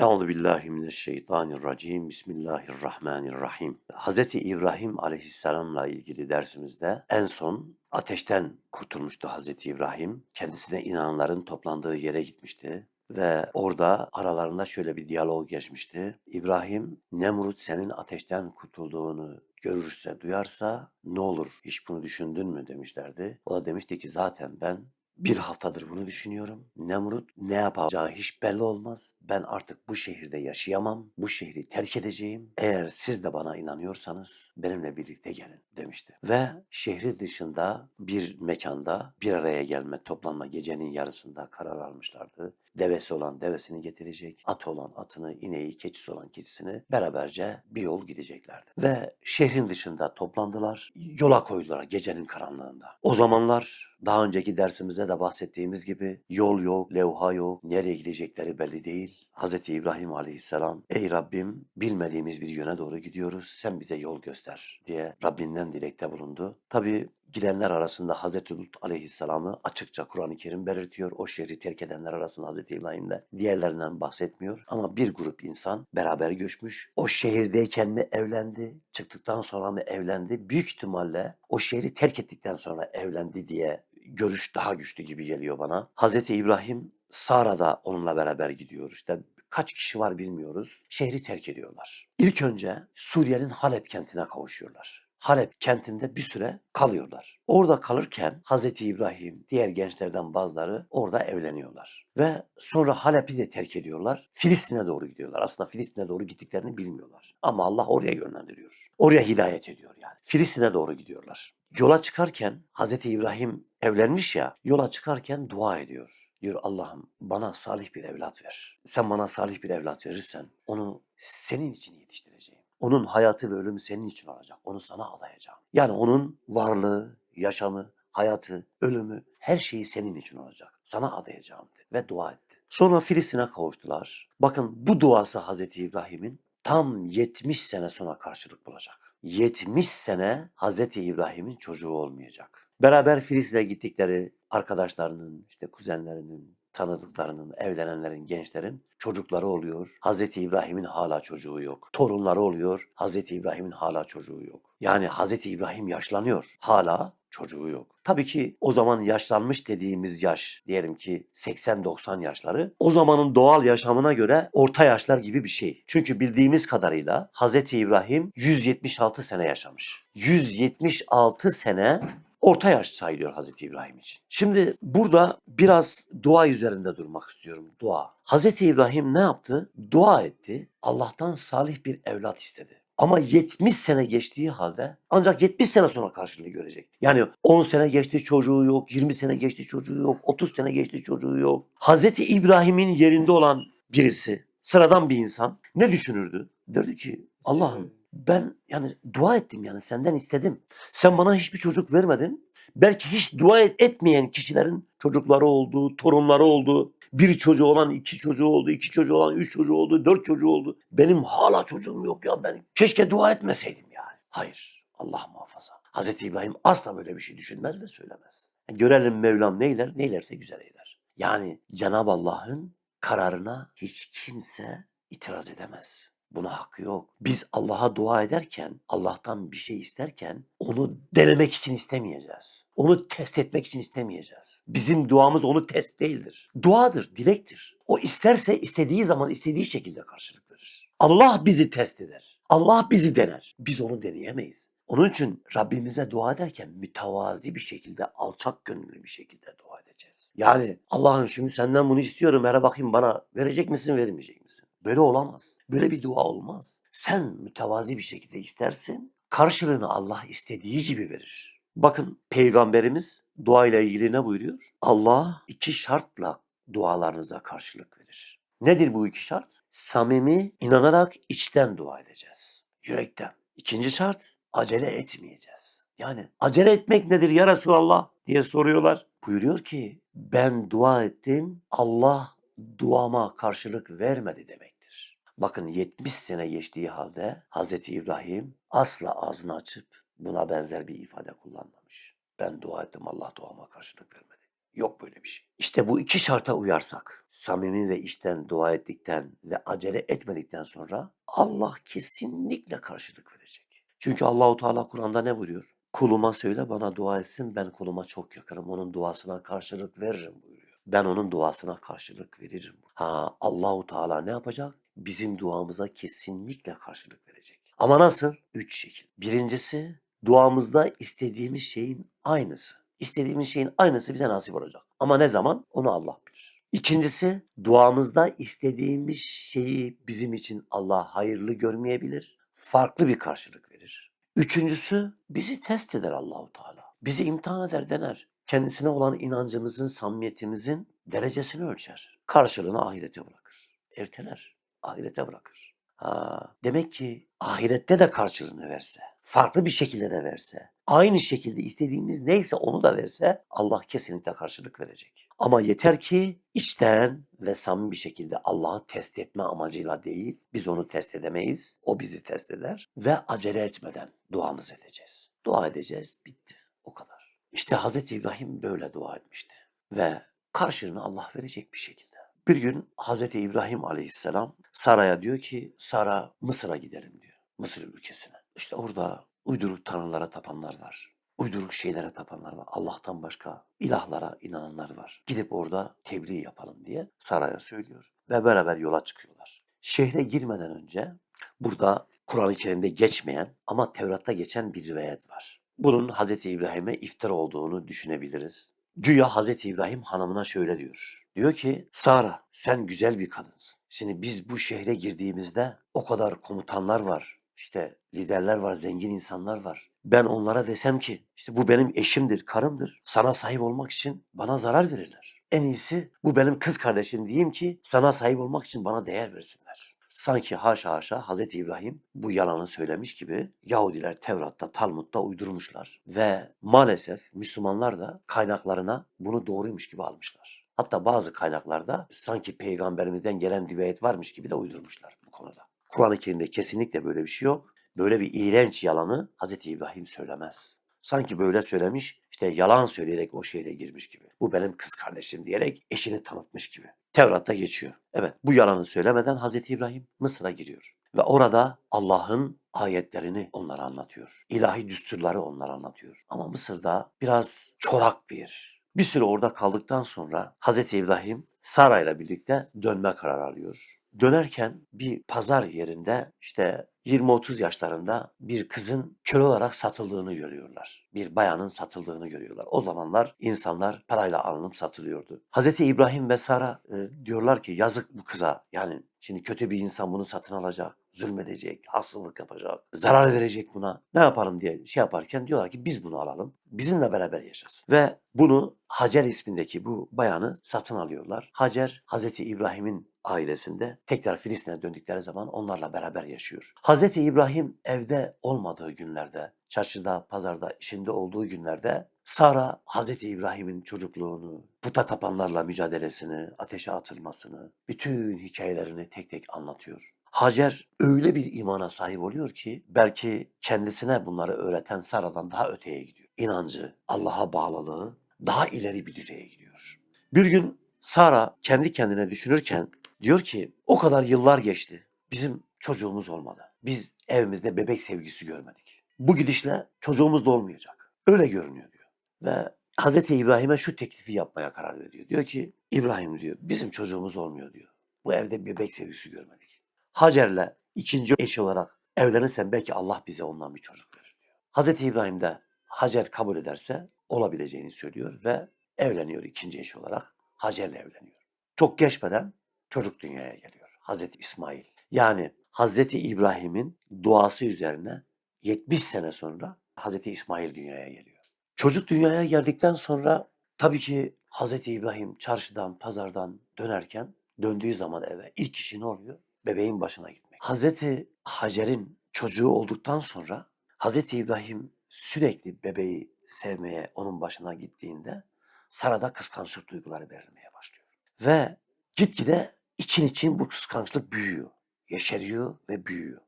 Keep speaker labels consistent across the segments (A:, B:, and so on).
A: Euzu billahi mineşşeytanirracim. Bismillahirrahmanirrahim. Hz. İbrahim aleyhisselamla ilgili dersimizde en son ateşten kurtulmuştu Hz. İbrahim. Kendisine inananların toplandığı yere gitmişti ve orada aralarında şöyle bir diyalog geçmişti. İbrahim, Nemrut senin ateşten kurtulduğunu görürse, duyarsa ne olur hiç bunu düşündün mü demişlerdi. O da demişti ki zaten ben bir haftadır bunu düşünüyorum. Nemrut ne yapacağı hiç belli olmaz. Ben artık bu şehirde yaşayamam. Bu şehri terk edeceğim. Eğer siz de bana inanıyorsanız benimle birlikte gelin demişti. Ve şehri dışında bir mekanda bir araya gelme, toplanma gecenin yarısında karar almışlardı. Devesi olan devesini getirecek, atı olan atını, ineği, keçisi olan keçisini beraberce bir yol gideceklerdi. Ve şehrin dışında toplandılar, yola koydular gecenin karanlığında. O zamanlar daha önceki dersimizde de bahsettiğimiz gibi yol yok, levha yok, nereye gidecekleri belli değil. Hz. İbrahim Aleyhisselam, ey Rabbim bilmediğimiz bir yöne doğru gidiyoruz, sen bize yol göster diye Rabbinden dilekte bulundu. Tabi gidenler arasında Hz. Lut Aleyhisselam'ı açıkça Kur'an-ı Kerim belirtiyor. O şehri terk edenler arasında Hz. İbrahim'de diğerlerinden bahsetmiyor. Ama bir grup insan beraber göçmüş. O şehirdeyken mi evlendi, çıktıktan sonra mı evlendi? Büyük ihtimalle o şehri terk ettikten sonra evlendi diye görüş daha güçlü gibi geliyor bana. Hz. İbrahim Sara da onunla beraber gidiyor. İşte kaç kişi var bilmiyoruz. Şehri terk ediyorlar. İlk önce Suriye'nin Halep kentine kavuşuyorlar. Halep kentinde bir süre kalıyorlar. Orada kalırken Hz. İbrahim, diğer gençlerden bazıları orada evleniyorlar. Ve sonra Halep'i de terk ediyorlar. Filistin'e doğru gidiyorlar. Aslında Filistin'e doğru gittiklerini bilmiyorlar. Ama Allah oraya yönlendiriyor. Oraya hidayet ediyor yani. Filistin'e doğru gidiyorlar. Yola çıkarken Hz. İbrahim evlenmiş ya, yola çıkarken dua ediyor. Diyor Allah'ım bana salih bir evlat ver. Sen bana salih bir evlat verirsen onu senin için yetiştireceğim. Onun hayatı ve ölümü senin için olacak. Onu sana adayacağım. Yani onun varlığı, yaşamı, hayatı, ölümü her şeyi senin için olacak. Sana adayacağım dedi ve dua etti. Sonra Filistin'e kavuştular. Bakın bu duası Hazreti İbrahim'in tam 70 sene sonra karşılık bulacak. 70 sene Hazreti İbrahim'in çocuğu olmayacak. Beraber Filistin'e gittikleri arkadaşlarının, işte kuzenlerinin, tanıdıklarının, evlenenlerin, gençlerin çocukları oluyor. Hazreti İbrahim'in hala çocuğu yok. Torunları oluyor. Hazreti İbrahim'in hala çocuğu yok. Yani Hazreti İbrahim yaşlanıyor. Hala çocuğu yok. Tabii ki o zaman yaşlanmış dediğimiz yaş diyelim ki 80-90 yaşları o zamanın doğal yaşamına göre orta yaşlar gibi bir şey. Çünkü bildiğimiz kadarıyla Hazreti İbrahim 176 sene yaşamış. 176 sene orta yaş sayılıyor Hazreti İbrahim için. Şimdi burada biraz dua üzerinde durmak istiyorum. Dua. Hazreti İbrahim ne yaptı? Dua etti. Allah'tan salih bir evlat istedi. Ama 70 sene geçtiği halde ancak 70 sene sonra karşılığını görecek. Yani 10 sene geçti çocuğu yok, 20 sene geçti çocuğu yok, 30 sene geçti çocuğu yok. Hazreti İbrahim'in yerinde olan birisi, sıradan bir insan ne düşünürdü? Derdi ki Allah'ım ben yani dua ettim yani senden istedim. Sen bana hiçbir çocuk vermedin. Belki hiç dua etmeyen kişilerin çocukları oldu, torunları oldu. Bir çocuğu olan iki çocuğu oldu, iki çocuğu olan üç çocuğu oldu, dört çocuğu oldu. Benim hala çocuğum yok ya ben keşke dua etmeseydim yani. Hayır Allah muhafaza. Hazreti İbrahim asla böyle bir şey düşünmez ve söylemez. Görelim Mevlam neyler, neylerse güzel eyler. Yani Cenab-ı Allah'ın kararına hiç kimse itiraz edemez. Buna hakkı yok. Biz Allah'a dua ederken, Allah'tan bir şey isterken onu denemek için istemeyeceğiz. Onu test etmek için istemeyeceğiz. Bizim duamız onu test değildir. Duadır, dilektir. O isterse istediği zaman istediği şekilde karşılık verir. Allah bizi test eder. Allah bizi dener. Biz onu deneyemeyiz. Onun için Rabbimize dua ederken mütevazi bir şekilde, alçak gönüllü bir şekilde dua edeceğiz. Yani Allah'ım şimdi senden bunu istiyorum. Hele bakayım bana verecek misin, vermeyecek misin? Böyle olamaz. Böyle bir dua olmaz. Sen mütevazi bir şekilde istersin. Karşılığını Allah istediği gibi verir. Bakın peygamberimiz dua ile ilgili ne buyuruyor? Allah iki şartla dualarınıza karşılık verir. Nedir bu iki şart? Samimi, inanarak içten dua edeceğiz. Yürekten. İkinci şart, acele etmeyeceğiz. Yani acele etmek nedir ya Resulallah diye soruyorlar. Buyuruyor ki ben dua ettim Allah duama karşılık vermedi demektir. Bakın 70 sene geçtiği halde Hazreti İbrahim asla ağzını açıp buna benzer bir ifade kullanmamış. Ben dua ettim Allah duama karşılık vermedi. Yok böyle bir şey. İşte bu iki şarta uyarsak, samimi ve içten dua ettikten ve acele etmedikten sonra Allah kesinlikle karşılık verecek. Çünkü Allahu Teala Kur'an'da ne buyuruyor? Kuluma söyle bana dua etsin ben kuluma çok yakınım. Onun duasına karşılık veririm buyuruyor. Ben onun duasına karşılık veririm. Ha Allahu Teala ne yapacak? Bizim duamıza kesinlikle karşılık verecek. Ama nasıl? Üç şekil. Birincisi duamızda istediğimiz şeyin aynısı. İstediğimiz şeyin aynısı bize nasip olacak. Ama ne zaman? Onu Allah bilir. İkincisi duamızda istediğimiz şeyi bizim için Allah hayırlı görmeyebilir. Farklı bir karşılık verir. Üçüncüsü bizi test eder Allahu Teala. Bizi imtihan eder, dener. Kendisine olan inancımızın, samimiyetimizin derecesini ölçer. Karşılığını ahirete bırakır. Erteler. Ahirete bırakır. Ha, demek ki ahirette de karşılığını verse, farklı bir şekilde de verse, aynı şekilde istediğimiz neyse onu da verse Allah kesinlikle karşılık verecek. Ama yeter ki içten ve samimi bir şekilde Allah'ı test etme amacıyla değil, biz onu test edemeyiz, o bizi test eder ve acele etmeden duamızı edeceğiz. Dua edeceğiz, bitti. O kadar. İşte Hz. İbrahim böyle dua etmişti ve karşılığını Allah verecek bir şekilde. Bir gün Hz. İbrahim aleyhisselam Sara'ya diyor ki Sara Mısır'a gidelim diyor. Mısır ülkesine. İşte orada uyduruk tanrılara tapanlar var. Uyduruk şeylere tapanlar var. Allah'tan başka ilahlara inananlar var. Gidip orada tebliğ yapalım diye Sara'ya söylüyor. Ve beraber yola çıkıyorlar. Şehre girmeden önce burada Kur'an-ı Kerim'de geçmeyen ama Tevrat'ta geçen bir rivayet var. Bunun Hz. İbrahim'e iftira olduğunu düşünebiliriz. Güya Hazreti İbrahim hanımına şöyle diyor. Diyor ki Sara sen güzel bir kadınsın. Şimdi biz bu şehre girdiğimizde o kadar komutanlar var. işte liderler var, zengin insanlar var. Ben onlara desem ki işte bu benim eşimdir, karımdır. Sana sahip olmak için bana zarar verirler. En iyisi bu benim kız kardeşim diyeyim ki sana sahip olmak için bana değer versinler. Sanki haşa haşa Hazreti İbrahim bu yalanı söylemiş gibi Yahudiler Tevrat'ta, Talmud'da uydurmuşlar. Ve maalesef Müslümanlar da kaynaklarına bunu doğruymuş gibi almışlar. Hatta bazı kaynaklarda sanki peygamberimizden gelen rivayet varmış gibi de uydurmuşlar bu konuda. Kur'an-ı Kerim'de kesinlikle böyle bir şey yok. Böyle bir iğrenç yalanı Hazreti İbrahim söylemez. Sanki böyle söylemiş, işte yalan söyleyerek o şehre girmiş gibi. Bu benim kız kardeşim diyerek eşini tanıtmış gibi. Tevrat'ta geçiyor. Evet bu yalanı söylemeden Hazreti İbrahim Mısır'a giriyor. Ve orada Allah'ın ayetlerini onlara anlatıyor. İlahi düsturları onlara anlatıyor. Ama Mısır'da biraz çorak bir. Bir süre orada kaldıktan sonra Hazreti İbrahim Sara ile birlikte dönme kararı alıyor. Dönerken bir pazar yerinde işte 20-30 yaşlarında bir kızın köle olarak satıldığını görüyorlar. Bir bayanın satıldığını görüyorlar. O zamanlar insanlar parayla alınıp satılıyordu. Hazreti İbrahim ve Sara e, diyorlar ki yazık bu kıza. Yani şimdi kötü bir insan bunu satın alacak, zulmedecek, hastalık yapacak, zarar verecek buna. Ne yapalım diye şey yaparken diyorlar ki biz bunu alalım. Bizimle beraber yaşasın. Ve bunu Hacer ismindeki bu bayanı satın alıyorlar. Hacer Hazreti İbrahim'in ailesinde tekrar Filistin'e döndükleri zaman onlarla beraber yaşıyor. Hazreti İbrahim evde olmadığı günlerde, çarşıda, pazarda, işinde olduğu günlerde Sara Hazreti İbrahim'in çocukluğunu, puta tapanlarla mücadelesini, ateşe atılmasını, bütün hikayelerini tek tek anlatıyor. Hacer öyle bir imana sahip oluyor ki belki kendisine bunları öğreten Sara'dan daha öteye gidiyor. İnancı, Allah'a bağlılığı daha ileri bir düzeye gidiyor. Bir gün Sara kendi kendine düşünürken diyor ki o kadar yıllar geçti. Bizim çocuğumuz olmadı. Biz evimizde bebek sevgisi görmedik. Bu gidişle çocuğumuz da olmayacak. Öyle görünüyor diyor. Ve Hazreti İbrahim'e şu teklifi yapmaya karar veriyor. Diyor ki İbrahim diyor bizim çocuğumuz olmuyor diyor. Bu evde bebek sevgisi görmedik. Hacer'le ikinci eş olarak evlenirsen belki Allah bize ondan bir çocuk verir diyor. Hazreti İbrahim de Hacer kabul ederse olabileceğini söylüyor ve evleniyor ikinci eş olarak. Hacer'le evleniyor. Çok geçmeden çocuk dünyaya geliyor. Hazreti İsmail. Yani Hazreti İbrahim'in duası üzerine 70 sene sonra Hazreti İsmail dünyaya geliyor. Çocuk dünyaya geldikten sonra tabii ki Hazreti İbrahim çarşıdan, pazardan dönerken döndüğü zaman eve ilk işi ne oluyor? Bebeğin başına gitmek. Hazreti Hacer'in çocuğu olduktan sonra Hazreti İbrahim sürekli bebeği sevmeye onun başına gittiğinde Sara'da kıskançlık duyguları belirmeye başlıyor. Ve gitgide için için bu kıskançlık büyüyor, yeşeriyor ve büyüyor.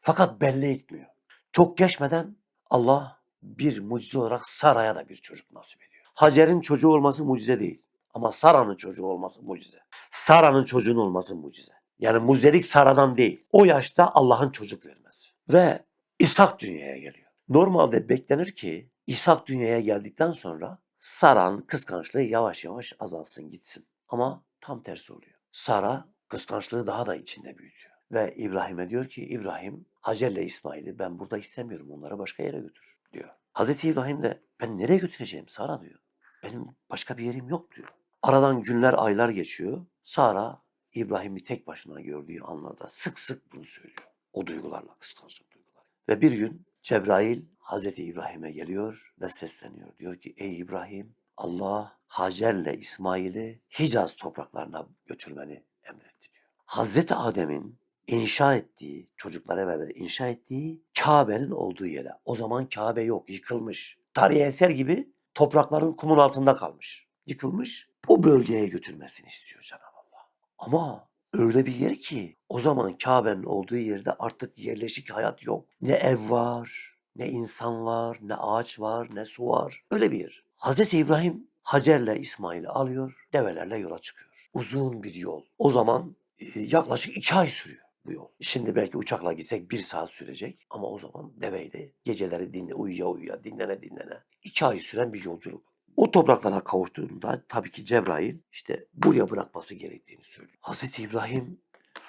A: Fakat belli etmiyor. Çok geçmeden Allah bir mucize olarak Sara'ya da bir çocuk nasip ediyor. Hacer'in çocuğu olması mucize değil. Ama Sara'nın çocuğu olması mucize. Sara'nın çocuğun olması mucize. Yani mucizelik Sara'dan değil. O yaşta Allah'ın çocuk vermesi. Ve İshak dünyaya geliyor. Normalde beklenir ki İshak dünyaya geldikten sonra Sara'nın kıskançlığı yavaş yavaş azalsın gitsin. Ama tam tersi oluyor. Sara kıskançlığı daha da içinde büyütüyor. Ve İbrahim'e diyor ki İbrahim Hacer'le İsmail'i ben burada istemiyorum onları başka yere götür diyor. Hazreti İbrahim de ben nereye götüreceğim Sara diyor. Benim başka bir yerim yok diyor. Aradan günler aylar geçiyor. Sara İbrahim'i tek başına gördüğü anlarda sık sık bunu söylüyor. O duygularla kıskançlık duyguları. Ve bir gün Cebrail Hazreti İbrahim'e geliyor ve sesleniyor. Diyor ki ey İbrahim Allah Hacer'le İsmail'i Hicaz topraklarına götürmeni emretti diyor. Hazreti Adem'in inşa ettiği, çocuklara beraber inşa ettiği Kabe'nin olduğu yere. O zaman Kabe yok, yıkılmış. Tarihi eser gibi toprakların kumun altında kalmış. Yıkılmış. O bölgeye götürmesini istiyor Cenab-ı Allah. Ama öyle bir yer ki o zaman Kabe'nin olduğu yerde artık yerleşik hayat yok. Ne ev var, ne insan var, ne ağaç var, ne su var. Öyle bir yer. Hazreti İbrahim Hacer'le İsmail'i alıyor, develerle yola çıkıyor. Uzun bir yol. O zaman e, yaklaşık iki ay sürüyor bu yol. Şimdi belki uçakla gitsek bir saat sürecek ama o zaman deveyle geceleri dinle, uyuya uyuya, dinlene dinlene. iki ay süren bir yolculuk. O topraklara kavuştuğunda tabii ki Cebrail işte buraya bırakması gerektiğini söylüyor. Hazreti İbrahim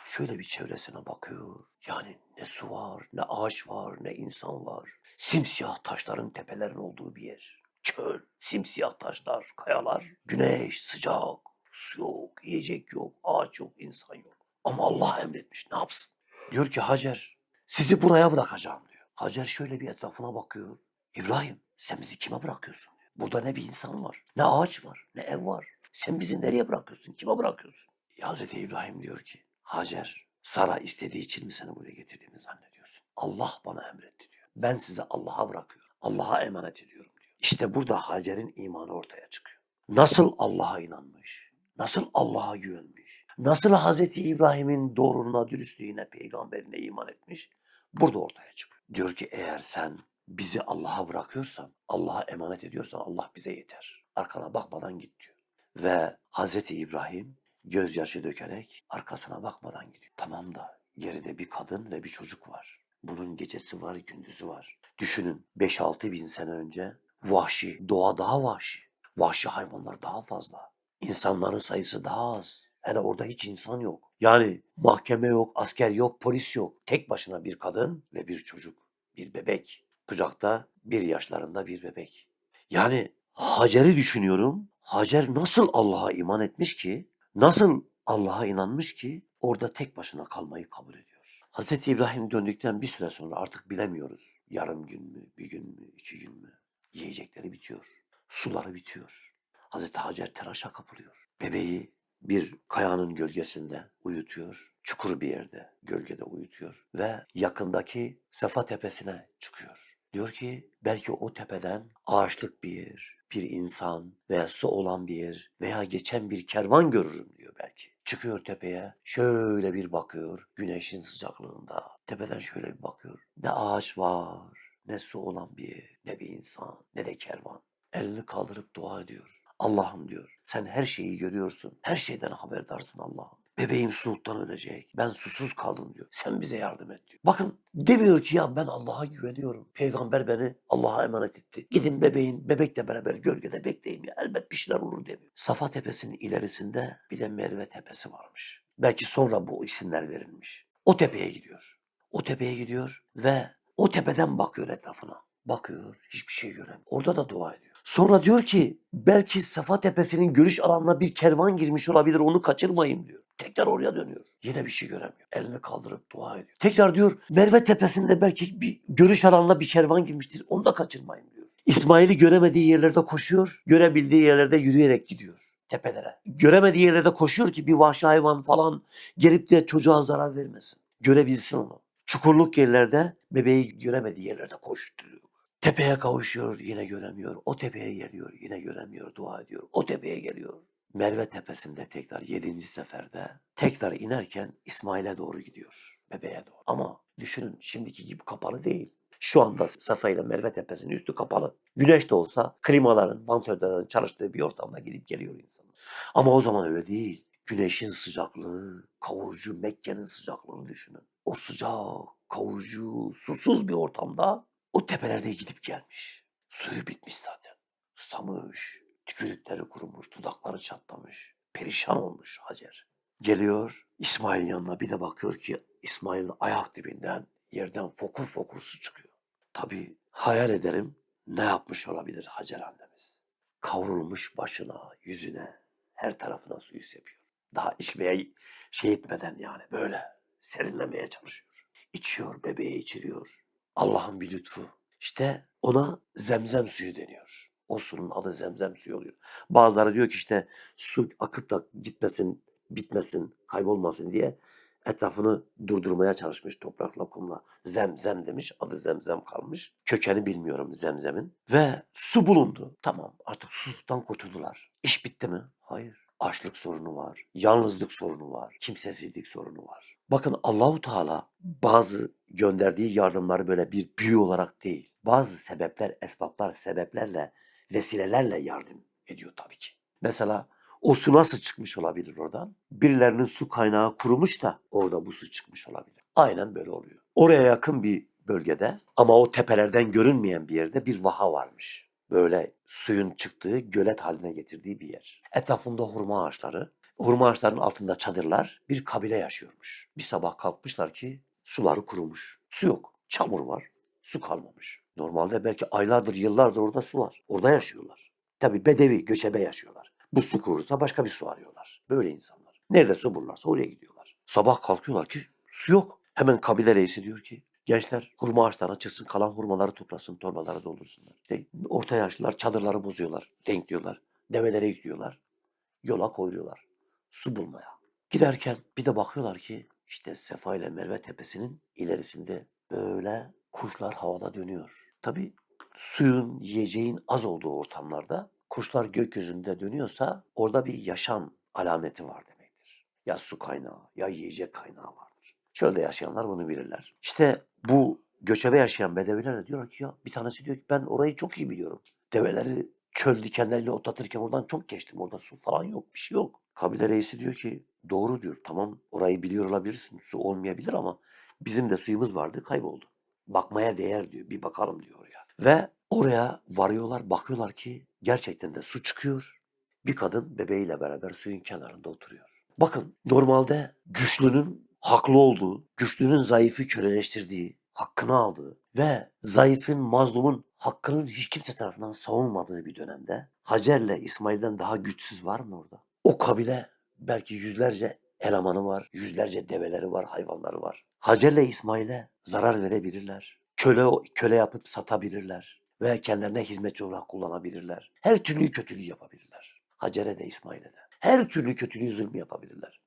A: şöyle bir çevresine bakıyor. Yani ne su var, ne ağaç var, ne insan var. Simsiyah taşların tepelerin olduğu bir yer. Çöl, simsiyah taşlar, kayalar, güneş, sıcak, su yok, yiyecek yok, ağaç yok, insan yok. Ama Allah emretmiş ne yapsın? Diyor ki Hacer sizi buraya bırakacağım diyor. Hacer şöyle bir etrafına bakıyor. İbrahim sen bizi kime bırakıyorsun? diyor. Burada ne bir insan var, ne ağaç var, ne ev var. Sen bizi nereye bırakıyorsun, kime bırakıyorsun? Hazreti İbrahim diyor ki Hacer Sara istediği için mi seni buraya getirdiğimi zannediyorsun? Allah bana emretti diyor. Ben size Allah'a bırakıyorum. Allah'a emanet ediyorum diyor. İşte burada Hacer'in imanı ortaya çıkıyor. Nasıl Allah'a inanmış? Nasıl Allah'a güvenmiş? Nasıl Hazreti İbrahim'in doğruluğuna, dürüstlüğüne, peygamberine iman etmiş? Burada ortaya çıkıyor. Diyor ki eğer sen bizi Allah'a bırakıyorsan, Allah'a emanet ediyorsan Allah bize yeter. Arkana bakmadan git diyor. Ve Hazreti İbrahim gözyaşı dökerek arkasına bakmadan gidiyor. Tamam da geride bir kadın ve bir çocuk var. Bunun gecesi var, gündüzü var. Düşünün 5-6 bin sene önce vahşi, doğa daha vahşi. Vahşi hayvanlar daha fazla. İnsanların sayısı daha az. Hele orada hiç insan yok. Yani mahkeme yok, asker yok, polis yok. Tek başına bir kadın ve bir çocuk, bir bebek. Kucakta bir yaşlarında bir bebek. Yani Hacer'i düşünüyorum. Hacer nasıl Allah'a iman etmiş ki, nasıl Allah'a inanmış ki orada tek başına kalmayı kabul ediyor. Hazreti İbrahim döndükten bir süre sonra artık bilemiyoruz. Yarım gün mü, bir gün mü, iki gün mü? Yiyecekleri bitiyor. Suları bitiyor. Hazreti Hacer telaşa kapılıyor. Bebeği bir kayanın gölgesinde uyutuyor. Çukur bir yerde gölgede uyutuyor. Ve yakındaki Safa tepesine çıkıyor. Diyor ki belki o tepeden ağaçlık bir yer, bir insan veya su olan bir yer veya geçen bir kervan görürüm diyor belki. Çıkıyor tepeye şöyle bir bakıyor güneşin sıcaklığında. Tepeden şöyle bir bakıyor. Ne ağaç var, ne su olan bir ne bir insan, ne de kervan. Elini kaldırıp dua ediyor. Allah'ım diyor sen her şeyi görüyorsun. Her şeyden haberdarsın Allah'ım. Bebeğim suluktan ölecek. Ben susuz kaldım diyor. Sen bize yardım et diyor. Bakın demiyor ki ya ben Allah'a güveniyorum. Peygamber beni Allah'a emanet etti. Gidin bebeğin bebekle beraber gölgede bekleyin ya. Elbet bir şeyler olur demiyor. Safa tepesinin ilerisinde bir de Merve tepesi varmış. Belki sonra bu isimler verilmiş. O tepeye gidiyor. O tepeye gidiyor ve o tepeden bakıyor etrafına. Bakıyor hiçbir şey göremiyor. Orada da dua ediyor. Sonra diyor ki belki Safa Tepesi'nin görüş alanına bir kervan girmiş olabilir onu kaçırmayın diyor. Tekrar oraya dönüyor. Yine bir şey göremiyor. Elini kaldırıp dua ediyor. Tekrar diyor Merve Tepesi'nde belki bir görüş alanına bir kervan girmiştir onu da kaçırmayın diyor. İsmail'i göremediği yerlerde koşuyor. Görebildiği yerlerde yürüyerek gidiyor tepelere. Göremediği yerlerde koşuyor ki bir vahşi hayvan falan gelip de çocuğa zarar vermesin. Görebilsin onu. Çukurluk yerlerde bebeği göremediği yerlerde koşturuyor. Tepeye kavuşuyor yine göremiyor. O tepeye geliyor yine göremiyor. Dua ediyor. O tepeye geliyor. Merve tepesinde tekrar yedinci seferde tekrar inerken İsmail'e doğru gidiyor. Bebeğe doğru. Ama düşünün şimdiki gibi kapalı değil. Şu anda Safa ile Merve Tepesi'nin üstü kapalı. Güneş de olsa klimaların, vantilatörlerin çalıştığı bir ortamda gidip geliyor insanlar. Ama o zaman öyle değil. Güneşin sıcaklığı, kavurucu Mekke'nin sıcaklığını düşünün. O sıcak, kavurucu, susuz bir ortamda o tepelerde gidip gelmiş. Suyu bitmiş zaten. Susamış, tükürükleri kurumuş, dudakları çatlamış. Perişan olmuş Hacer. Geliyor İsmail'in yanına bir de bakıyor ki İsmail'in ayak dibinden yerden fokur fokur su çıkıyor. Tabii hayal ederim ne yapmış olabilir Hacer annemiz. Kavrulmuş başına, yüzüne, her tarafına suyu sepiyor. Daha içmeye şey etmeden yani böyle serinlemeye çalışıyor. İçiyor, bebeğe içiriyor. Allah'ın bir lütfu. İşte ona zemzem suyu deniyor. O suyun adı zemzem suyu oluyor. Bazıları diyor ki işte su akıp da gitmesin, bitmesin, kaybolmasın diye etrafını durdurmaya çalışmış toprakla kumla. Zemzem demiş adı zemzem kalmış. Kökeni bilmiyorum zemzemin. Ve su bulundu. Tamam artık susuzluktan kurtuldular. İş bitti mi? Hayır. Açlık sorunu var. Yalnızlık sorunu var. Kimsesizlik sorunu var. Bakın Allahu Teala bazı gönderdiği yardımları böyle bir büyü olarak değil. Bazı sebepler, esbaplar, sebeplerle, vesilelerle yardım ediyor tabii ki. Mesela o su nasıl çıkmış olabilir oradan? Birilerinin su kaynağı kurumuş da orada bu su çıkmış olabilir. Aynen böyle oluyor. Oraya yakın bir bölgede ama o tepelerden görünmeyen bir yerde bir vaha varmış. Böyle suyun çıktığı gölet haline getirdiği bir yer. Etrafında hurma ağaçları, hurma ağaçlarının altında çadırlar bir kabile yaşıyormuş. Bir sabah kalkmışlar ki suları kurumuş. Su yok, çamur var, su kalmamış. Normalde belki aylardır, yıllardır orada su var. Orada yaşıyorlar. Tabii bedevi, göçebe yaşıyorlar. Bu su kurursa başka bir su arıyorlar. Böyle insanlar. Nerede su bulurlarsa oraya gidiyorlar. Sabah kalkıyorlar ki su yok. Hemen kabile reisi diyor ki gençler hurma ağaçlarına çıksın kalan hurmaları toplasın torbalara doldursunlar. İşte orta yaşlılar çadırları bozuyorlar, denkliyorlar. Develere yüklüyorlar. Yola koyuyorlar. Su bulmaya. Giderken bir de bakıyorlar ki işte Sefa ile Merve Tepesi'nin ilerisinde böyle kuşlar havada dönüyor. Tabii suyun, yiyeceğin az olduğu ortamlarda kuşlar gökyüzünde dönüyorsa orada bir yaşam alameti var demektir. Ya su kaynağı ya yiyecek kaynağı vardır. Çölde yaşayanlar bunu bilirler. İşte bu göçebe yaşayan bedeviler de diyorlar ki ya bir tanesi diyor ki ben orayı çok iyi biliyorum. Develeri çöl dikenleriyle otlatırken oradan çok geçtim. Orada su falan yok bir şey yok. Kabile reisi diyor ki doğru diyor tamam orayı biliyor olabilirsin su olmayabilir ama bizim de suyumuz vardı kayboldu. Bakmaya değer diyor bir bakalım diyor oraya. Ve oraya varıyorlar bakıyorlar ki gerçekten de su çıkıyor. Bir kadın bebeğiyle beraber suyun kenarında oturuyor. Bakın normalde güçlünün haklı olduğu, güçlünün zayıfı köleleştirdiği, hakkını aldığı ve zayıfın, mazlumun hakkının hiç kimse tarafından savunmadığı bir dönemde Hacer'le İsmail'den daha güçsüz var mı orada? O kabile belki yüzlerce elemanı var, yüzlerce develeri var, hayvanları var. Hacer'le İsmail'e zarar verebilirler. Köle, köle yapıp satabilirler. Veya kendilerine hizmetçi olarak kullanabilirler. Her türlü kötülüğü yapabilirler. Hacer'e de İsmail'e de. Her türlü kötülüğü zulmü yapabilirler.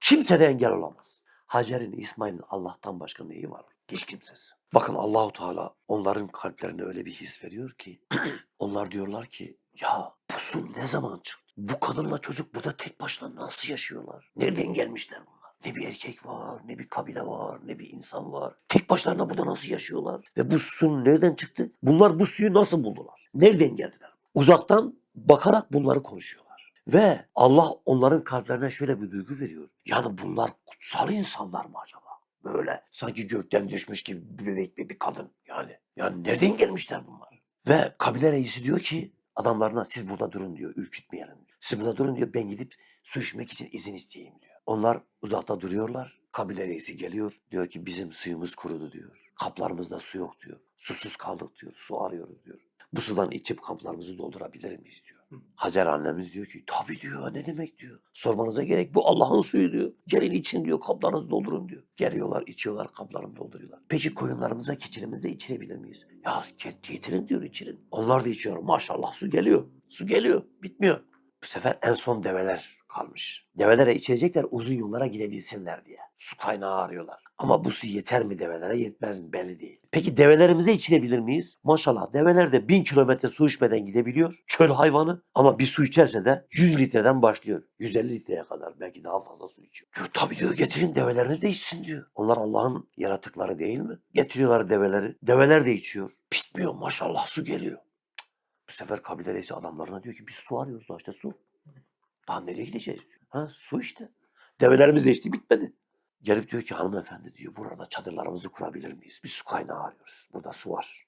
A: Kimse de engel olamaz. Hacer'in, İsmail'in Allah'tan başka neyi var? Hiç kimsesi. Bakın Allahu Teala onların kalplerine öyle bir his veriyor ki onlar diyorlar ki ya bu su ne zaman çıktı? Bu kadınla çocuk burada tek başına nasıl yaşıyorlar? Nereden gelmişler bunlar? Ne bir erkek var, ne bir kabile var, ne bir insan var. Tek başlarına burada nasıl yaşıyorlar? Ve bu su nereden çıktı? Bunlar bu suyu nasıl buldular? Nereden geldiler? Uzaktan bakarak bunları konuşuyorlar. Ve Allah onların kalplerine şöyle bir duygu veriyor. Yani bunlar kutsal insanlar mı acaba? Böyle sanki gökten düşmüş gibi bir bebek bir, kadın. Yani yani nereden gelmişler bunlar? Ve kabile reisi diyor ki adamlarına siz burada durun diyor. Ürkütmeyelim diyor. Siz burada durun diyor. Ben gidip su içmek için izin isteyeyim diyor. Onlar uzakta duruyorlar. Kabile reisi geliyor. Diyor ki bizim suyumuz kurudu diyor. Kaplarımızda su yok diyor. Susuz kaldık diyor. Su arıyoruz diyor. Bu sudan içip kaplarımızı doldurabilir miyiz diyor. Hacer annemiz diyor ki tabii diyor ne demek diyor. Sormanıza gerek bu Allah'ın suyu diyor. Gelin için diyor kaplarınızı doldurun diyor. Geliyorlar içiyorlar kaplarını dolduruyorlar. Peki koyunlarımıza keçilerimize içirebilir miyiz? Ya getirin diyor içirin. Onlar da içiyor maşallah su geliyor. Su geliyor bitmiyor. Bu sefer en son develer kalmış. Develere içecekler uzun yollara gidebilsinler diye. Su kaynağı arıyorlar. Ama bu su yeter mi develere yetmez mi belli değil. Peki develerimize içirebilir miyiz? Maşallah develer de bin kilometre su içmeden gidebiliyor. Çöl hayvanı ama bir su içerse de 100 litreden başlıyor. 150 litreye kadar belki daha fazla su içiyor. Diyor, tabii diyor getirin develeriniz de içsin diyor. Onlar Allah'ın yaratıkları değil mi? Getiriyorlar develeri. Develer de içiyor. Bitmiyor maşallah su geliyor. Bu sefer kabile reisi adamlarına diyor ki biz su arıyoruz işte su. Daha nereye gideceğiz diyor. Ha su işte. Develerimiz de içti bitmedi. Gelip diyor ki hanımefendi diyor burada çadırlarımızı kurabilir miyiz? Biz su kaynağı arıyoruz. Burada su var.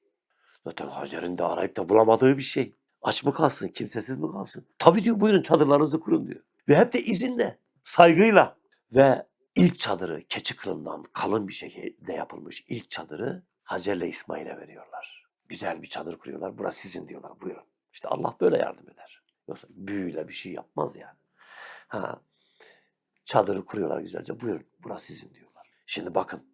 A: Zaten Hacer'in de arayıp da bulamadığı bir şey. Aç mı kalsın, kimsesiz mi kalsın? Tabii diyor buyurun çadırlarınızı kurun diyor. Ve hep de izinle, saygıyla. Ve ilk çadırı keçi kılından kalın bir şekilde yapılmış ilk çadırı Hacer'le İsmail'e veriyorlar. Güzel bir çadır kuruyorlar. Burası sizin diyorlar. Buyurun. İşte Allah böyle yardım eder. Yoksa büyüyle bir şey yapmaz yani. Ha, çadırı kuruyorlar güzelce. Buyurun burası sizin diyorlar. Şimdi bakın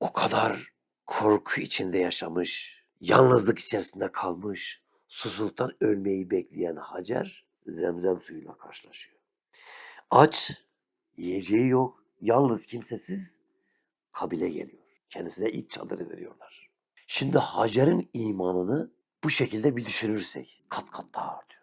A: o kadar korku içinde yaşamış, yalnızlık içerisinde kalmış, susuzluktan ölmeyi bekleyen Hacer zemzem suyuyla karşılaşıyor. Aç, yiyeceği yok, yalnız kimsesiz kabile geliyor. Kendisine ilk çadırı veriyorlar. Şimdi Hacer'in imanını bu şekilde bir düşünürsek kat kat daha artıyor.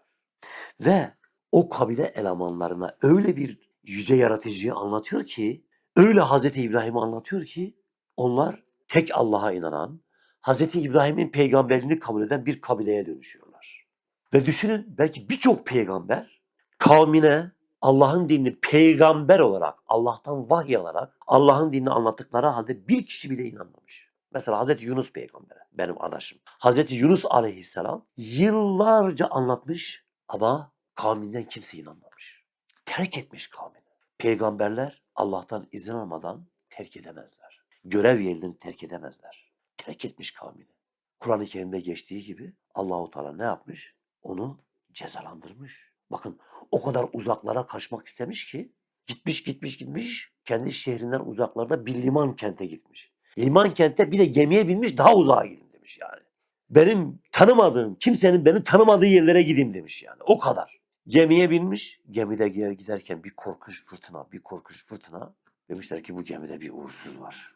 A: Ve o kabile elemanlarına öyle bir yüce yaratıcıyı anlatıyor ki, öyle Hazreti İbrahim'i anlatıyor ki onlar tek Allah'a inanan, Hazreti İbrahim'in peygamberliğini kabul eden bir kabileye dönüşüyorlar. Ve düşünün belki birçok peygamber kavmine Allah'ın dinini peygamber olarak, Allah'tan vahiy alarak Allah'ın dinini anlattıkları halde bir kişi bile inanmamış. Mesela Hazreti Yunus peygambere benim adaşım. Hazreti Yunus aleyhisselam yıllarca anlatmış ama kavminden kimse inanmamış. Terk etmiş kavmini. Peygamberler Allah'tan izin almadan terk edemezler. Görev yerini terk edemezler. Terk etmiş kavmini. Kur'an-ı Kerim'de geçtiği gibi Allahu Teala ne yapmış? Onu cezalandırmış. Bakın o kadar uzaklara kaçmak istemiş ki gitmiş gitmiş gitmiş kendi şehrinden uzaklarda bir liman kente gitmiş. Liman kente bir de gemiye binmiş daha uzağa gidin demiş yani. Benim tanımadığım kimsenin beni tanımadığı yerlere gideyim demiş yani o kadar. Gemiye binmiş gemide gider giderken bir korkunç fırtına bir korkunç fırtına demişler ki bu gemide bir uğursuz var.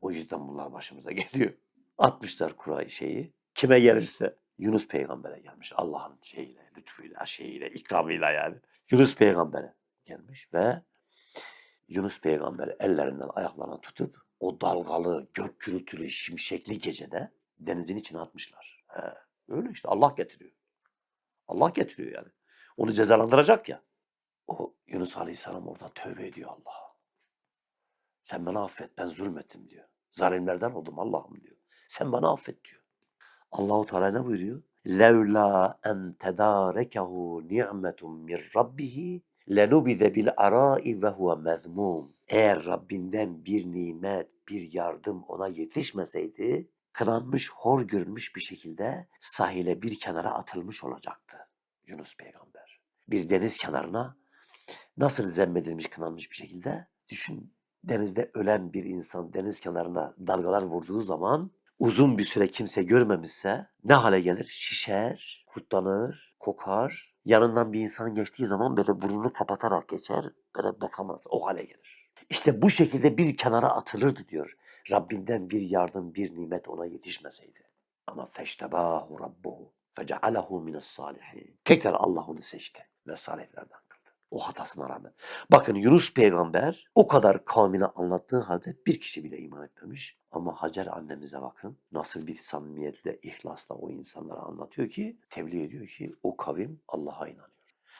A: O yüzden bunlar başımıza geliyor. Atmışlar kurayı şeyi. Kime gelirse Yunus peygambere gelmiş. Allah'ın şeyiyle, lütfuyla, şeyiyle, ikramıyla yani. Yunus peygambere gelmiş ve Yunus peygamberi ellerinden ayaklarına tutup o dalgalı, gök gürültülü, şimşekli gecede denizin içine atmışlar. He, öyle işte Allah getiriyor. Allah getiriyor yani. Onu cezalandıracak ya. O Yunus Aleyhisselam orada tövbe ediyor Allah'a. Sen bana affet ben zulmettim diyor. Zalimlerden oldum Allah'ım diyor. Sen bana affet diyor. Allahu Teala ne buyuruyor? Levla en tedarekehu ni'metun min rabbih lenubize bil ara'i ve huve mezmum. Eğer Rabbinden bir nimet, bir yardım ona yetişmeseydi, kınanmış, hor görülmüş bir şekilde sahile bir kenara atılmış olacaktı Yunus peygamber. Bir deniz kenarına nasıl zemmedilmiş, kınanmış bir şekilde düşün. Denizde ölen bir insan deniz kenarına dalgalar vurduğu zaman uzun bir süre kimse görmemişse ne hale gelir? Şişer, kurtlanır, kokar. Yanından bir insan geçtiği zaman böyle burnunu kapatarak geçer, böyle bakamaz. O hale gelir. İşte bu şekilde bir kenara atılırdı diyor. Rabbinden bir yardım, bir nimet ona yetişmeseydi. Ama feştebahu rabbuhu fecealehu mines salihin. Tekrar Allah onu seçti ve salihlerden kıldı. O hatasına rağmen. Bakın Yunus peygamber o kadar kavmine anlattığı halde bir kişi bile iman etmemiş. Ama Hacer annemize bakın nasıl bir samimiyetle, ihlasla o insanlara anlatıyor ki, tebliğ ediyor ki o kavim Allah'a inanıyor.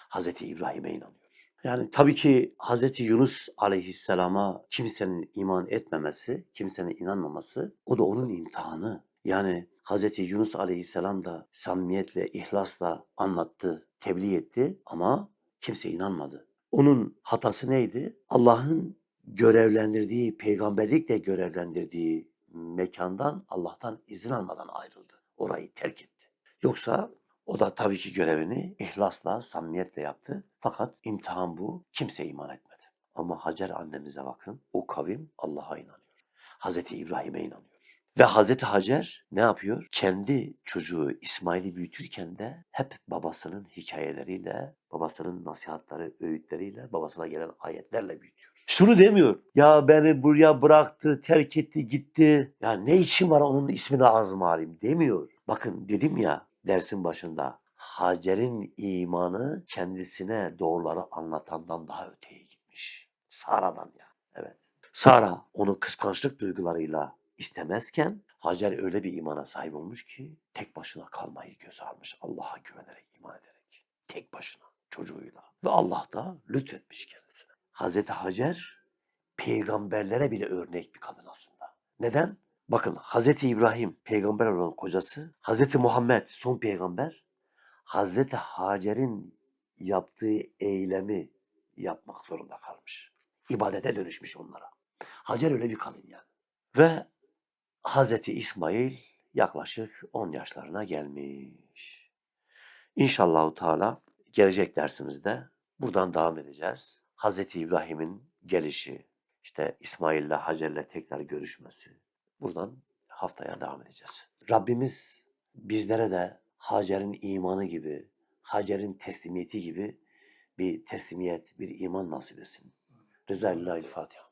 A: Hazreti İbrahim'e inanıyor. Yani tabii ki Hazreti Yunus aleyhisselama kimsenin iman etmemesi, kimsenin inanmaması o da onun imtihanı. Yani Hazreti Yunus aleyhisselam da samimiyetle, ihlasla anlattı, tebliğ etti ama kimse inanmadı. Onun hatası neydi? Allah'ın görevlendirdiği, peygamberlikle görevlendirdiği mekandan Allah'tan izin almadan ayrıldı. Orayı terk etti. Yoksa o da tabii ki görevini ihlasla, samimiyetle yaptı. Fakat imtihan bu. Kimse iman etmedi. Ama Hacer annemize bakın. O kavim Allah'a inanıyor. Hazreti İbrahim'e inanıyor. Ve Hazreti Hacer ne yapıyor? Kendi çocuğu İsmail'i büyütürken de hep babasının hikayeleriyle babasının nasihatleri, öğütleriyle, babasına gelen ayetlerle büyütüyor. Şunu demiyor. Ya beni buraya bıraktı, terk etti, gitti. Ya ne için var onun ismini ağzıma alayım demiyor. Bakın dedim ya dersin başında. Hacer'in imanı kendisine doğruları anlatandan daha öteye gitmiş. Sara'dan ya. Evet. Sara onu kıskançlık duygularıyla istemezken Hacer öyle bir imana sahip olmuş ki tek başına kalmayı göze almış. Allah'a güvenerek, iman ederek. Tek başına çocuğuyla. Ve Allah da lütfetmiş kendisine. Hazreti Hacer peygamberlere bile örnek bir kadın aslında. Neden? Bakın Hazreti İbrahim peygamber olan kocası, Hazreti Muhammed son peygamber, Hazreti Hacer'in yaptığı eylemi yapmak zorunda kalmış. İbadete dönüşmüş onlara. Hacer öyle bir kadın yani. Ve Hazreti İsmail yaklaşık 10 yaşlarına gelmiş. İnşallahu Teala gelecek dersimizde buradan devam edeceğiz. Hazreti İbrahim'in gelişi, işte İsmail'le Hacer'le tekrar görüşmesi. Buradan haftaya devam edeceğiz. Rabbimiz bizlere de Hacer'in imanı gibi, Hacer'in teslimiyeti gibi bir teslimiyet, bir iman nasip etsin. Rıza Fatiha.